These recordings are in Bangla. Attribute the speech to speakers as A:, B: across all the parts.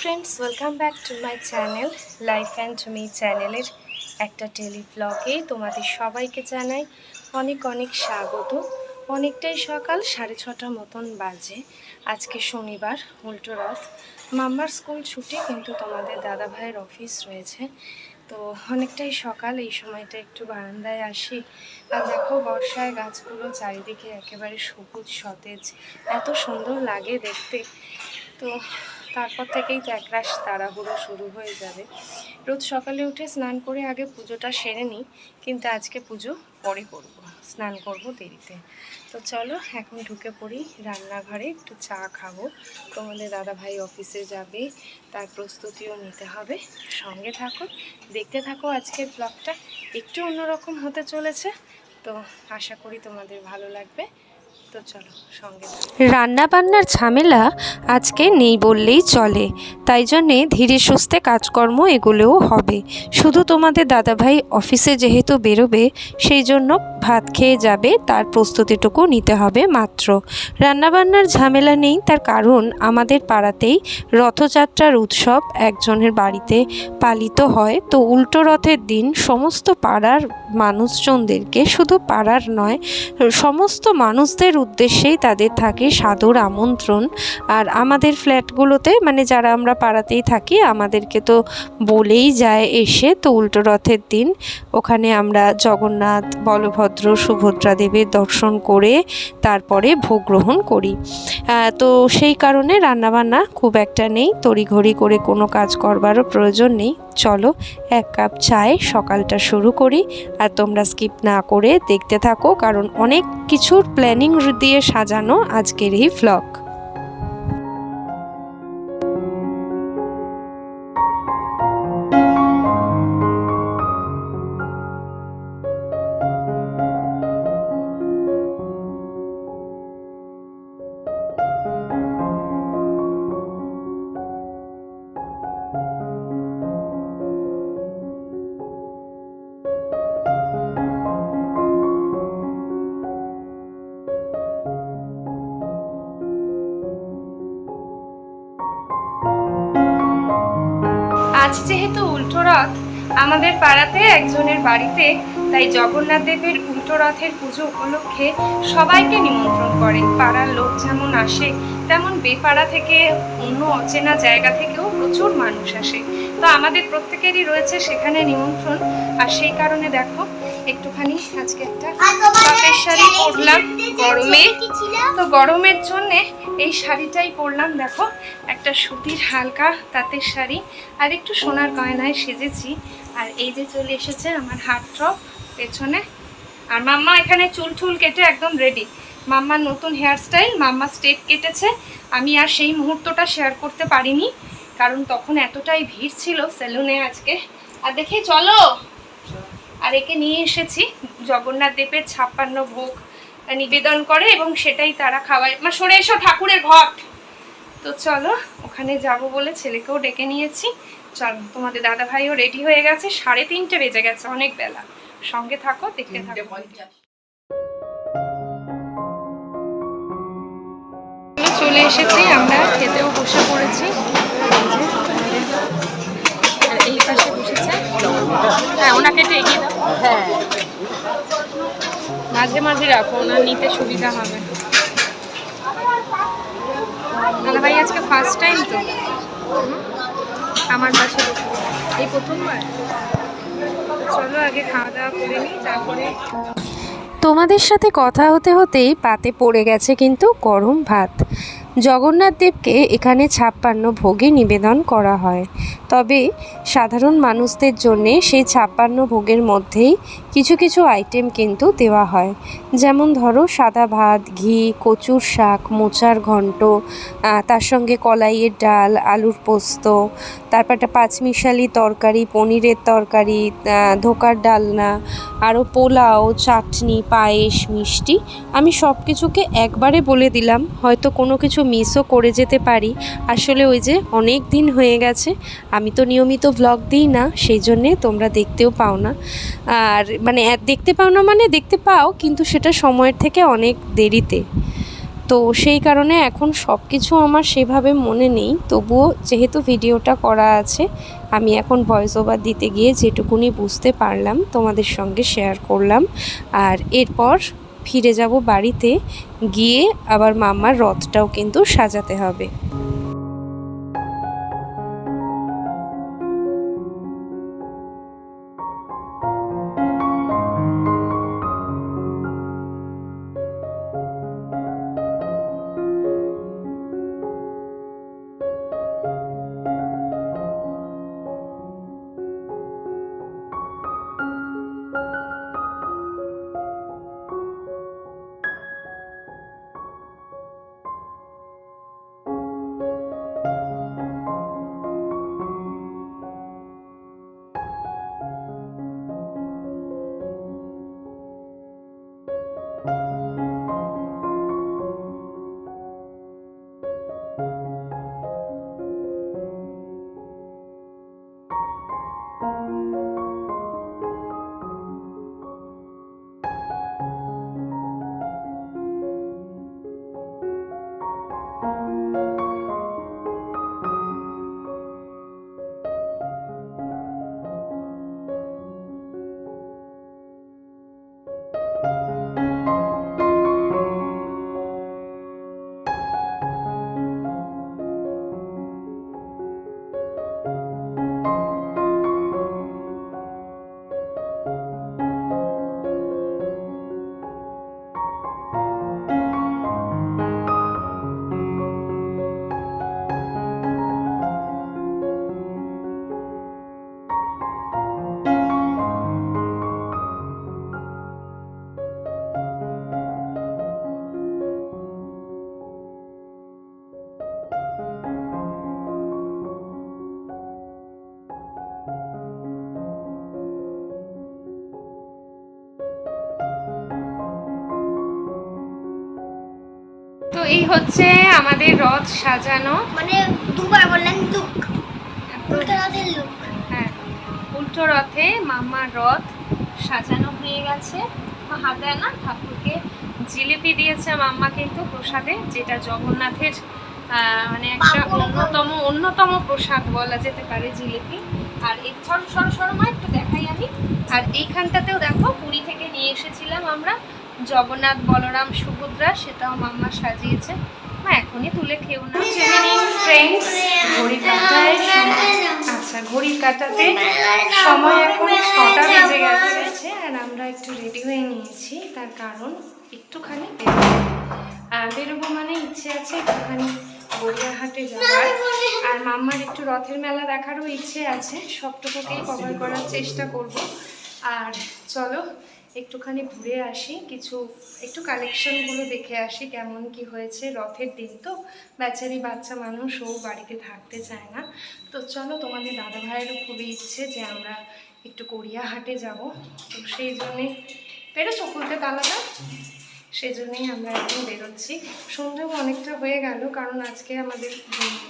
A: Friends welcome back to my channel life and me চ্যানেলের একটা টেলি তোমাদের সবাইকে জানাই অনেক অনেক স্বাগত। অনেকটাই সকাল, সাড়ে ছটার মতন বাজে। আজকে শনিবার, উল্টো রাত। মাম্মার স্কুল ছুটি, কিন্তু তোমাদের দাদা ভাইয়ের অফিস রয়েছে। তো অনেকটাই সকাল, এই সময়টা একটু বারান্দায় আসি। আর দেখো, বর্ষায় গাছগুলো চারিদিকে একেবারে সবুজ, সতেজ। এত সুন্দর লাগে দেখতে। তো তারপর থেকেই তো তাড়াহুড়ো শুরু হয়ে যাবে। রোজ সকালে উঠে স্নান করে আগে পুজোটা সেরে নিই, কিন্তু আজকে পুজো পরে করব। স্নান করব দেরিতে। তো চলো, এখন ঢুকে পড়ি রান্নাঘরে, একটু চা খাব। তোমাদের দাদা ভাই অফিসে যাবে, তার প্রস্তুতিও নিতে হবে। সঙ্গে থাকো, দেখতে থাকো আজকের ব্লগটা। একটু অন্যরকম হতে চলেছে, তো আশা করি তোমাদের ভালো লাগবে।
B: রান্না বান্নার ঝামেলা আজকে নেই বললেই চলে, তাই জন্যে ধীরে সুস্থে কাজকর্ম এগুলোও হবে। শুধু তোমাদের দাদাভাই অফিসে যেহেতু বেরোবে, সেই জন্য ভাত খেয়ে যাবে, তার প্রস্তুতিটুকু নিতে হবে মাত্র। রান্নাবান্নার ঝামেলা নেই, তার কারণ আমাদের পাড়াতেই রথযাত্রার উৎসব একজনের বাড়িতে পালিত হয়। তো উল্টো রথের দিন সমস্ত পাড়ার মানুষজনদেরকে শুধু পাড়ার নয়, সমস্ত মানুষদের উদ্দেশ্যেই তাদের থাকে সাদর আমন্ত্রণ। আর আমাদের ফ্ল্যাটগুলোতে মানে যারা আমরা পাড়াতেই থাকি, আমাদেরকে তো বলেই যায় এসে, তো উল্টো রথের দিন। ওখানে আমরা জগন্নাথ, বলভদ্র, সুভদ্রা দেবের দর্শন করে তারপরে ভোগ গ্রহণ করি। তো সেই কারণে রান্নাবান্না খুব একটা নেই, তড়িঘড়ি করে কোনো কাজ করবারও প্রয়োজন নেই। চলো, এক কাপ চায়ে সকালটা শুরু করি। আর তোমরা স্কিপ না করে দেখতে থাকো, কারণ অনেক কিছুর প্ল্যানিং দিয়ে সাজানো আজকের এই ভ্লগ
A: আজ যেহেতু উল্টো রথ, আমাদের পাড়াতে একজনের বাড়িতে, তাই জগন্নাথ দেবের উল্টো রথের পুজো উপলক্ষে সবাইকে নিমন্ত্রণ করে। পাড়ার লোক যেমন আসে, তেমন বেপাড়া থেকে অন্য অচেনা জায়গা থেকেও প্রচুর মানুষ আসে। তো আমাদের প্রত্যেকেরই রয়েছে সেখানে নিমন্ত্রণ। আর সেই কারণে দেখো একটুখানি আজকে একটা পাপের শাড়ি পরলাম গরমে। তো গরমের জন্যে এই শাড়িটাই পরলাম দেখো একটা সুতির হালকা তাঁতের শাড়ি। আর একটু সোনার গয়নায় সেজেছি। আর এই যে চলে এসেছে আমার হাত টপ পেছনে। আর মাম্মা এখানে চুল টুল কেটে একদম রেডি মাম্মার নতুন হেয়ারস্টাইল মাম্মা স্টেপ কেটেছে। আমি আর সেই মুহূর্তটা শেয়ার করতে পারিনি কারণ তখন এতটাই ভিড় ছিল সেলুনে আজকে। আর দেখি চলো! আর একে নিয়ে এসেছি। জগন্নাথ দেবের ছাপ্পান্ন ভোগ নিবেদন করে এবং সেটাই তারা খাওয়ায়। মা সরে এসো ঠাকুরের ঘট। তো চলো ওখানে যাব বলে ছেলেকেও ডেকে নিয়েছি। চলো তোমাদের দাদা ভাইও রেডি হয়ে গেছে। সাড়ে তিনটে বেজে গেছে অনেক বেলা। সঙ্গে থাকো দেখতে থাকো। চলে এসেছি আমরা খেতেও বসে পড়েছি। হ্যাঁ ওনাকে একটু এগিয়ে দাও। মাঝে মাঝে রাখো ওনার নিতে সুবিধা হবে। দাদা ভাই আজকে ফার্স্ট টাইম তো। আমার পাশে এই প্রথমবার? চলো আগে খাওয়া দাওয়া করে নিই তারপরে
B: তোমাদের সাথে কথা হতে হতেই পাতে পড়ে গেছে কিন্তু গরম ভাত। জগন্নাথ দেবকে এখানে ছাপ্পান্ন ভোগে নিবেদন করা হয়। তবে সাধারণ মানুষদের জন্যে সেই ছাপ্পান্ন ভোগের মধ্যেই কিছু কিছু আইটেম কিন্তু দেওয়া হয়। যেমন ধরো, সাদা ভাত, ঘি, কচুর শাক, মোচার ঘন্ট তার সঙ্গে কলাইয়ের ডাল, আলুর পোস্ত, তারপর একটা পাঁচমিশালি তরকারি, পনিরের তরকারি ধোকার ডালনা আরও পোলাও, চাটনি, পায়েস, মিষ্টি, আমি সব কিছুকে একবারে বলে দিলাম, হয়তো কোনো কিছু মিসও করে যেতে পারি। আসলে ওই যে অনেক দিন হয়ে গেছে, আমি তো নিয়মিত ব্লগ দিই না, সেই জন্যে তোমরা দেখতেও পাও না। আর মানে দেখতে পাও না মানে দেখতে পাও, কিন্তু সেটা সময়ের থেকে অনেক দেরিতে। তো সেই কারণে এখন সব কিছু আমার সেভাবে মনে নেই, তবুও যেহেতু ভিডিওটা করা আছে, আমি এখন ভয়েস ওভার দিতে গিয়ে যেটুকুনি বুঝতে পারলাম, তোমাদের সঙ্গে শেয়ার করলাম। আর এরপর ফিরে যাব বাড়িতে গিয়ে আবার মামার রথটাও কিন্তু সাজাতে হবে।
A: এই হচ্ছে আমাদের রথ সাজানো।
C: মানে দুবার বললেন দুঃখ উল্টো লুক।
A: হ্যাঁ উল্টো রথে মামার রথ সাজানো হয়ে গেছে। হাতে না ঠাকুরকে জিলিপি দিয়েছে মাম্মা কিন্তু প্রসাদে যেটা জগন্নাথের মানে একটা অন্যতম অন্যতম প্রসাদ বলা যেতে পারে জিলিপি। আর এই সর সর সর মা একটু দেখাই আমি। আর এইখানটাতেও দেখো পুরী থেকে নিয়ে এসেছিলাম আমরা। জগন্নাথ, বলরাম, সুভদ্রা সেটাও মাম্মা সাজিয়েছে। মা, এখনই তুলে খেও না। ফ্রেন্ডস কাটায় আচ্ছা ঘড়ির কাটাতে সময় এখন ছটা বেজে গেছে আর আমরা একটু রেডি হয়ে নিয়েছি। তার কারণ একটুখানি বেরোবো মানে ইচ্ছে আছে একটুখানি গড়িয়াহাটে যাওয়ার। আর মাম্মার একটু রথের মেলা দেখারও ইচ্ছে আছে। সবটুকুকেই কভার করার চেষ্টা করব। আর চলো একটুখানি ঘুরে আসি, কিছু, একটু কালেকশনগুলো দেখে আসি, কেমন কি হয়েছে রথের দিন তো। বেচারি বাচ্চা মানুষ, ও বাড়িতে থাকতে চায় না। তো চলো, তোমাদের দাদা ভাইয়েরও খুবই ইচ্ছে যে আমরা একটু গড়িয়াহাটে যাব। তো সেই জন্যে, পেরেছ খুলতে তালাটা? সেই জন্যেই আমরা এখন বেরোচ্ছি। সন্ধ্যাও অনেকটা হয়ে গেল, কারণ আজকে আমাদের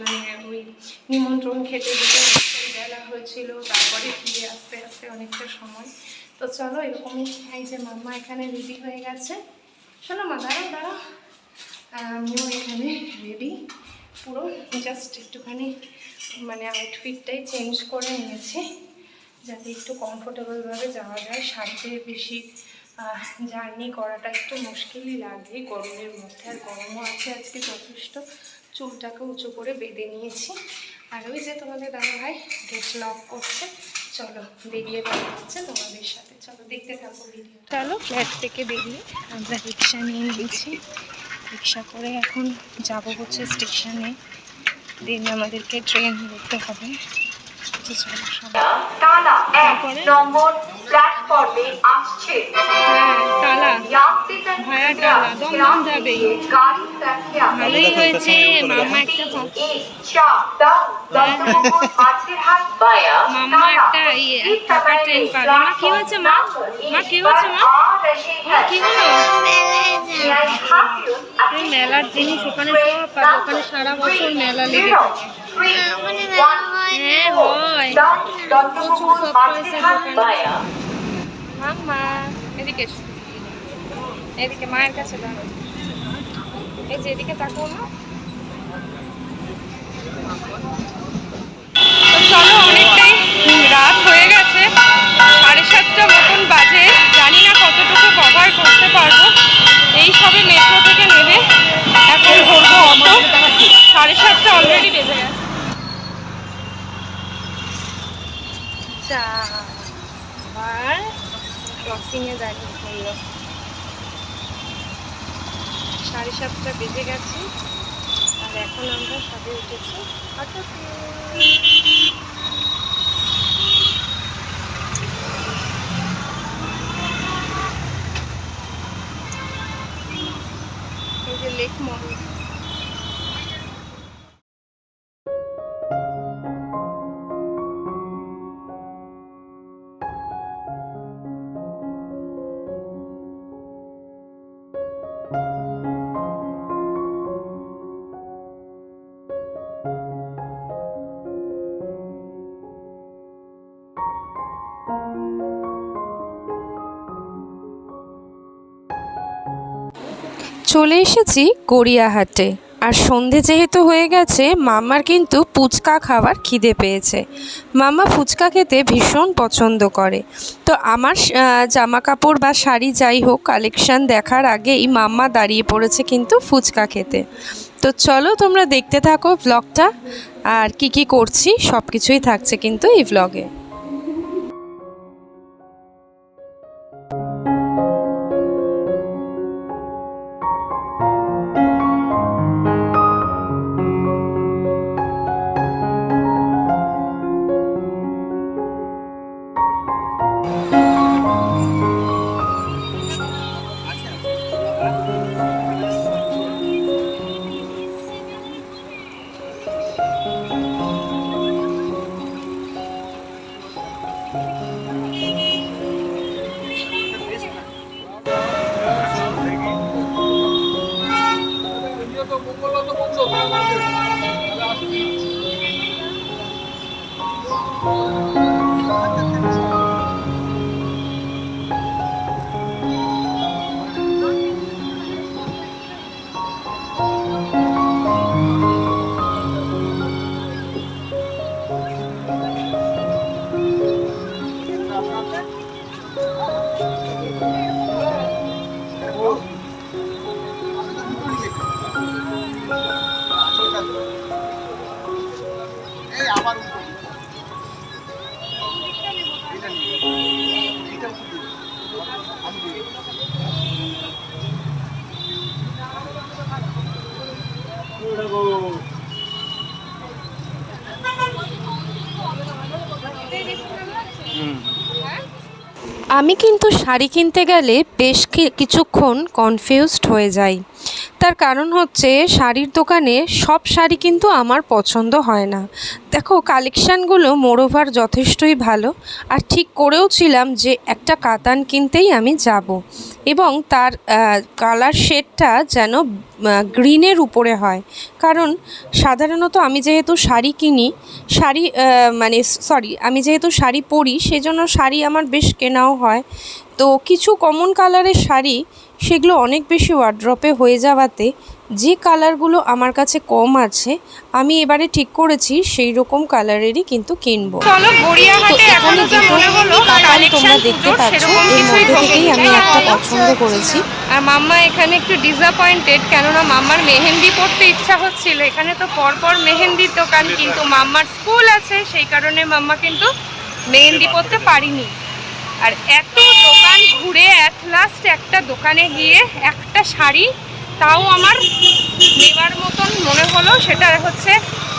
A: মানে ওই নিমন্ত্রণ খেতে যেতে অনেকটাই বেলা হয়েছিল, তারপরে ফিরে আসতে আসতে অনেকটা সময়। তো চলো, এরকমই এই যে মাম্মা এখানে রেডি হয়ে গেছে। শোনো মা, দাঁড়াও দাঁড়াও। আর আমিও এখানে রেডি পুরো জাস্ট একটুখানি মানে আউটফিটটাই চেঞ্জ করে নিয়েছি, যাতে একটু কমফোর্টেবলভাবে যাওয়া যায়। শাড়িতে বেশি জার্নি করাটা একটু মুশকিলই লাগে গরমের মধ্যে। আর গরমও আছে আজকে যথেষ্ট। চুলটাকে উঁচু করে বেঁধে নিয়েছি। আর ওই যে তোমাদের দাদা ভাই গেট লক করছে। চলো, বেরিয়ে হচ্ছে, তোমাদের সাথে। চলো, দেখতে থাকো ভিডিও চলো ফ্ল্যাট থেকে বেরিয়ে আমরা রিক্সা নিয়ে নিয়েছি। রিক্সা করে এখন যাব হচ্ছে স্টেশনে দিন আমাদেরকে ট্রেন ধরতে হবে। তো চলো সবাই
D: টানা এক নম্বর প্ল্যাটফর্মে আসছে।
A: হ্যাঁ তালা। দমদম যাবে। ভালোই হয়েছে মামা একটা একটা ইয়ে, টাকা ট্রেন পাবে। মা, কি হয়েছে, মা? মা, কি হয়েছে, মা? কি হলো? মেলার জিনিস ওখানে সব ওখানে সারা বছর মেলা লেগে থাকে এদিকে এদিকে মায়ের কাছে দাঁড়াও। এই যে এদিকে তাকাও না। চলো, অনেকটাই রাত হয়ে গেছে। সাড়ে সাতটা মতন বাজে। জানি না কতটুকু কভার করতে পারব। এই সবে মেট্রো থেকে নেমে এখন ধরবো অটো সাড়ে সাতটা অলরেডি বেজে গেছে। যা আবার ক্রসিংয়ে দাঁড়িয়ে পড়ল। সাড়ে সাতটা বেজে গেছে, আর এখন আমরা সবে উঠেছি অটোতে এই যে লেক মহল
B: চলে এসেছি গড়িয়াহাটে। আর সন্ধে যেহেতু হয়ে গেছে মাম্মার কিন্তু ফুচকা খাওয়ার খিদে পেয়েছে। মাম্মা ফুচকা খেতে ভীষণ পছন্দ করে। তো আমার জামা কাপড় বা শাড়ি যাই হোক, কালেকশান দেখার আগেই মাম্মা দাঁড়িয়ে পড়েছে কিন্তু ফুচকা খেতে। তো চলো তোমরা দেখতে থাকো ব্লগটা আর কি কি করছি সব কিছুই থাকছে কিন্তু এই ভ্লগে আমি কিন্তু শাড়ি কিনতে গেলে বেশ কিছুক্ষণ কনফিউজড হয়ে যাই। তার কারণ হচ্ছে শাড়ির দোকানে সব শাড়ি কিন্তু আমার পছন্দ হয় না। দেখো, কালেকশানগুলো মোরোভার যথেষ্টই ভালো। আর ঠিক করেও ছিলাম যে একটা কাতান কিনতেই আমি যাব। এবং তার কালার শেডটা যেন গ্রিনের উপরে হয়। কারণ সাধারণত আমি যেহেতু শাড়ি কিনি, শাড়ি মানে সরি আমি যেহেতু শাড়ি পরি, সেজন্য শাড়ি আমার বেশ কেনাও হয়। তো কিছু কমন কালারের শাড়ি সেগুলো অনেক বেশি ওয়ার্ড্রপে হয়ে যাওয়াতে যে কালারগুলো আমার কাছে কম আছে আমি এবারে ঠিক করেছি সেই রকম কালারেরই কিন্তু কিনবো। তো এখানে দুটো তোমরা দেখতে পাচ্ছ। এর মধ্যে থেকেই আমি। একটা পছন্দ করেছি।
A: আর মাম্মা এখানে একটু ডিসঅ্যাপয়েন্টেড কেননা মাম্মার মেহেন্দি পড়তে ইচ্ছা হচ্ছিল। এখানে তো পরপর মেহেন্দির দোকান কিন্তু মাম্মার স্কুল আছে সেই কারণে মাম্মা কিন্তু মেহেন্দি পড়তে পারিনি। আর এত দোকান ঘুরে অ্যাট লাস্ট একটা দোকানে গিয়ে একটা শাড়ি, তাও আমার নেবার মতন মনে হলো। সেটা হচ্ছে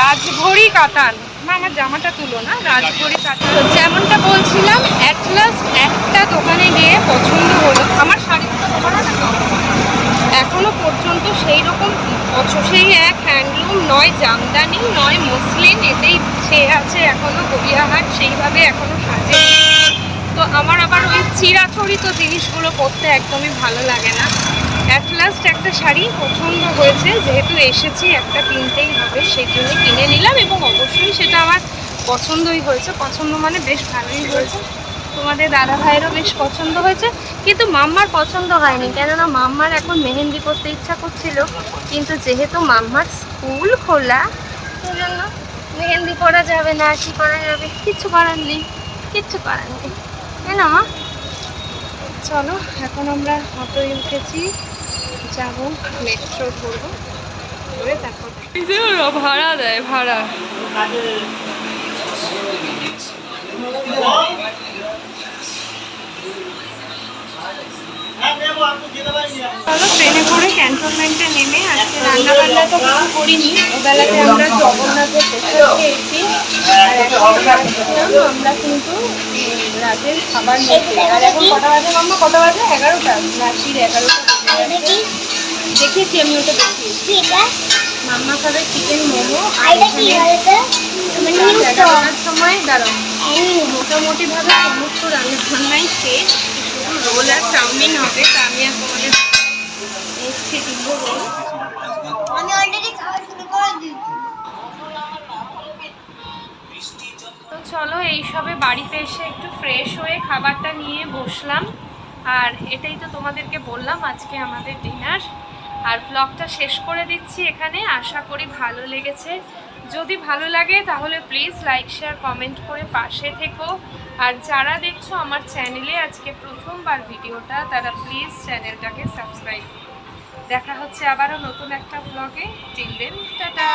A: রাজভরি কাতান। মা আমার জামাটা তুলো না, রাজভরি কাতান। যেমনটা বলছিলাম অ্যাট লাস্ট একটা দোকানে গিয়ে পছন্দ হলো। আমার শাড়িটা এখনও পর্যন্ত সেই রকম সেই এক হ্যান্ডলুম নয় জামদানি, নয় মসলিন, এতেই ছেয়ে আছে এখনও গড়িয়াহাট সেইভাবে এখনও সাজে। তো আমার আবার ওই চিরাচরিত জিনিসগুলো পরতে একদমই ভালো লাগে না। অ্যাট লাস্ট একটা শাড়ি পছন্দ হয়েছে, যেহেতু এসেছি, একটা কিনতেই হবে, সেই জন্য কিনে নিলাম এবং অবশ্যই সেটা আমার পছন্দই হয়েছে। পছন্দ মানে বেশ ভালোই হয়েছে। তোমাদের দাদা ভাইয়েরও বেশ পছন্দ হয়েছে, কিন্তু মাম্মার পছন্দ হয়নি। কেননা মাম্মার এখন মেহেন্দি করতে ইচ্ছা করছিল, কিন্তু যেহেতু মাম্মার স্কুল খোলা, সেজন্য মেহেন্দি করা যাবে না, কি করা যাবে? কিচ্ছু করার নেই কিচ্ছু করার নেই। তাই না মা চলো এখন আমরা অটোয় উঠেছি। যাব মেট্রো ধরবো। ধরে তারপর ভাড়া দেয় ভাড়া। চলো ট্রেনে করে ক্যান্টনমেন্টে নেমে আজকে রান্না বান্না তো কিছু করিনি। ওবেলাতে আমরা জগন্নাথের প্রসাদ খেয়েছি আমরা কিন্তু রাতের খাবার নেব আর এখন কটা বাজে মাম্মা? কটা বাজে? এগারোটা। রাত্রির এগারোটা। দেখেছি আমি ওটা দেখিয়েছি। মাম্মা খাবে চিকেন মোমো আর এখানে সময় দাঁড়াও। মোটামুটি ভাবে সমস্ত রান্না বান্নাই শেষ। রোল আর চাউমিন হবে তা আমি আর তোমাদের এসছি দিব রোল
C: আমি অলরেডি খাওয়া শুরু করে দিয়েছি।
A: তো চলো এইসবে বাড়িতে এসে একটু ফ্রেশ হয়ে খাবারটা নিয়ে বসলাম। আর এটাই তো তোমাদেরকে বললাম আজকে আমাদের ডিনার আর ব্লগটা শেষ করে দিচ্ছি এখানে। আশা করি ভালো লেগেছে। যদি ভালো লাগে, তাহলে প্লিজ লাইক শেয়ার কমেন্ট করে পাশে থেকো। আর যারা দেখছ আমার চ্যানেলে আজকে প্রথমবার ভিডিওটা, তারা প্লিজ চ্যানেলটাকে সাবস্ক্রাইব দেখা হচ্ছে আবারও নতুন একটা ব্লগে টিল দেন টাটা!